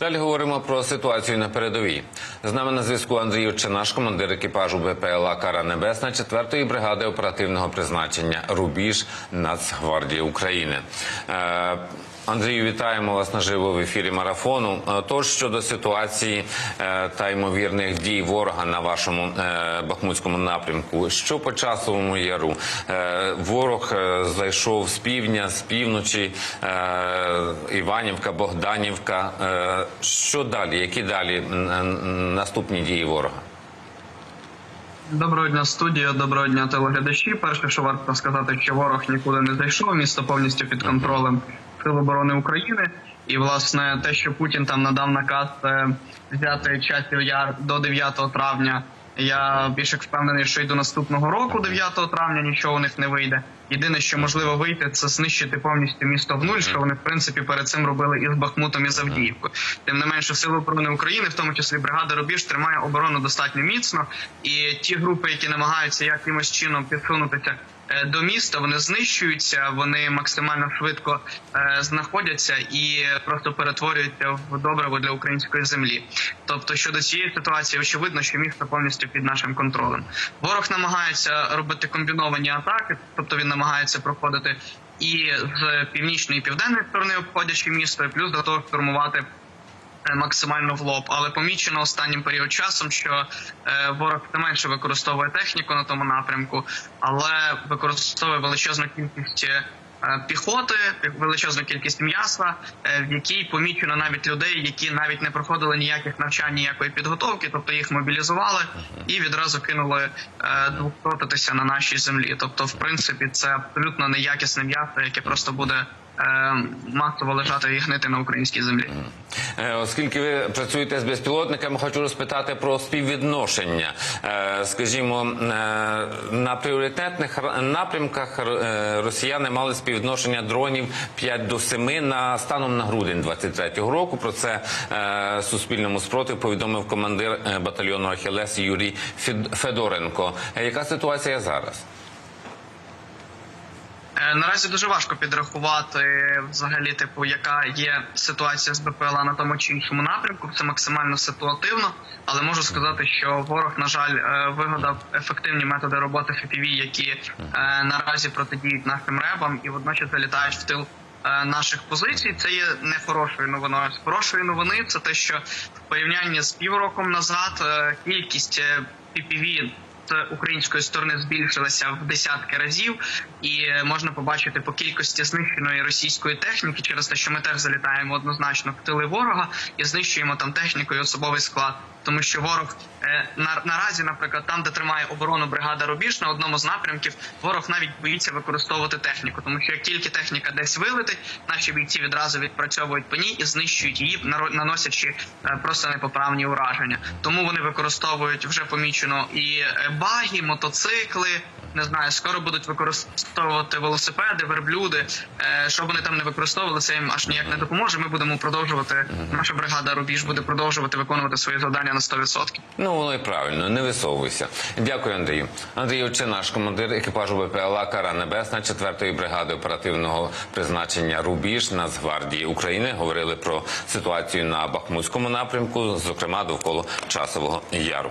Далі говоримо про ситуацію на передовій. З нами на зв'язку Андрій Учинаш, командир екіпажу БПЛА Кара Небесна 4-ї бригади оперативного призначення Рубіж Нацгвардії України. Е, Андрію, вітаємо вас наживо в ефірі марафону. Е, Тож щодо ситуації е, та ймовірних дій ворога на вашому е, бахмутському напрямку, що по часовому яру ворог зайшов з півдня, з півночі, Іванівка, Богданівка. Що далі? Які далі наступні дії ворога? Доброго дня, студія, доброго дня, телеглядачі. Перше, що варто сказати, що ворог нікуди не зайшов, місто повністю під контролем Сил оборони України. І власне те, що Путін там надав наказ е, взяти часів яр до 9 травня. Я більше впевнений, що й до наступного року, 9 травня, нічого у них не вийде. Єдине, що можливо вийти, це знищити повністю місто в нуль, що вони в принципі перед цим робили із Бахмутом і з Авдіївкою. Тим не менше, сили оборони України, в тому числі бригада Рубіж, тримає оборону достатньо міцно. І ті групи, які намагаються якимось чином підсунутися до міста, вони знищуються, вони максимально швидко е, знаходяться і просто перетворюються в добриво для української землі. Тобто, щодо цієї ситуації, очевидно, що місто повністю під нашим контролем. Ворог намагається робити комбіновані атаки, тобто він намагається проходити і з північної і південної сторони, обходячи місто, і плюс до того штурмувати е, максимально в лоб. Але помічено останнім період часом, що е, ворог все менше використовує техніку на тому напрямку, але використовує величезну кількість. е, Піхоти, величезну кількість м'яса, е, в якій помічено навіть людей, які навіть не проходили ніяких навчань, ніякої підготовки, тобто їх мобілізували і відразу кинули е, на нашій землі. Тобто, в принципі, це абсолютно неякісне м'ясо, яке просто буде е, масово лежати і гнити на українській землі. Е, Оскільки ви працюєте з безпілотниками, хочу розпитати про співвідношення. Е, Скажімо, е, на пріоритетних напрямках е, росіяни мали співвідношення дронів 5 до 7 на станом на грудень 23-го року. Про це е, Суспільному спротив повідомив командир е, батальйону Ахілес Юрій Федоренко. Е, Яка ситуація зараз? Е, Наразі дуже важко підрахувати взагалі, типу, яка є ситуація з БПЛА на тому чи іншому напрямку. Це максимально ситуативно, але можу сказати, що ворог, на жаль, е, вигадав ефективні методи роботи FPV, які е, наразі протидіють нашим ребам і водночас залітають в тил. Наших позицій це є не хорошою новиною. З хорошої новини це те, що в порівнянні з півроком назад кількість PPV української сторони збільшилася в десятки разів, і е, можна побачити по кількості знищеної російської техніки через те, що ми теж залітаємо однозначно в тили ворога і знищуємо там техніку і особовий склад. Тому що ворог е, на, наразі, наприклад, там, де тримає оборону бригада Рубіж, на одному з напрямків, ворог навіть боїться використовувати техніку, тому що як тільки техніка десь вилетить, наші бійці відразу відпрацьовують по ній і знищують її, наносячи е, просто непоправні ураження. Тому вони використовують вже помічено і е, баги, мотоцикли. Не знаю, скоро будуть використовувати велосипеди, верблюди. Е, що вони там не використовували, це їм аж ніяк не допоможе. Ми будемо продовжувати. Наша бригада Рубіж буде продовжувати виконувати свої завдання на 100%. Ну, воно і правильно, не висовуйся. Дякую, Андрію. Андрій Овчинаш, командир екіпажу БПЛА Кара Небесна 4-ї бригади оперативного призначення Рубіж Нацгвардії України. Говорили про ситуацію на Бахмутському напрямку, зокрема довкола часового яру.